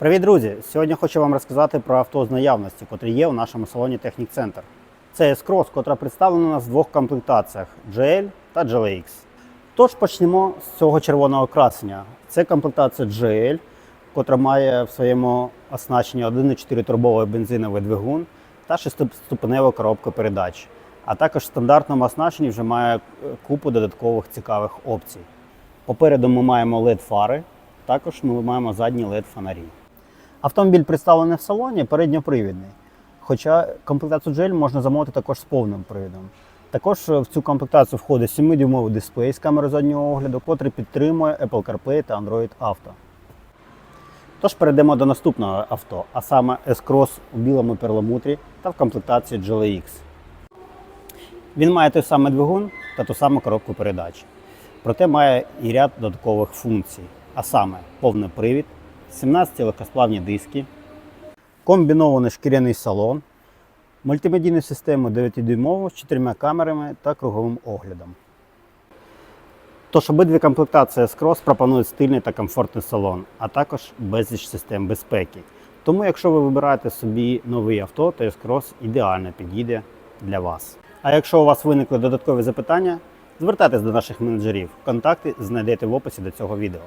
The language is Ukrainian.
Привіт, друзі! Сьогодні хочу вам розказати про авто з наявності, котрі є у нашому салоні Технік Центр. Це S-Cross, котра представлена нас в двох комплектаціях GL та GLX. Тож почнемо з цього червоного красення. Це комплектація GL, котра має в своєму оснащенні 1,4 турбовий бензиновий двигун та 6-ступеневу коробку передач. А також в стандартному оснащенні вже має купу додаткових цікавих опцій. Попереду ми маємо LED фари, також ми маємо задні LED фонарі. Автомобіль представлений в салоні передньопривідний. Хоча комплектацію GL можна замовити також з повним привідом. Також в цю комплектацію входить 7-дюймовий дисплей з камерою заднього огляду, котрий підтримує Apple CarPlay та Android Auto. Тож перейдемо до наступного авто, а саме S-Cross у білому перламутрі та в комплектації GLX. Він має той самий двигун та ту саму коробку передач. Проте має і ряд додаткових функцій, а саме повний привід, 17 легкосплавні диски, комбінований шкіряний салон, мультимедійну систему 9-дюймову з 4 камерами та круговим оглядом. Тож обидві комплектації S-Cross пропонують стильний та комфортний салон, а також безліч систем безпеки. Тому, якщо ви вибираєте собі новий авто, то S-Cross ідеально підійде для вас. А якщо у вас виникли додаткові запитання, звертайтесь до наших менеджерів. Контакти знайдете в описі до цього відео.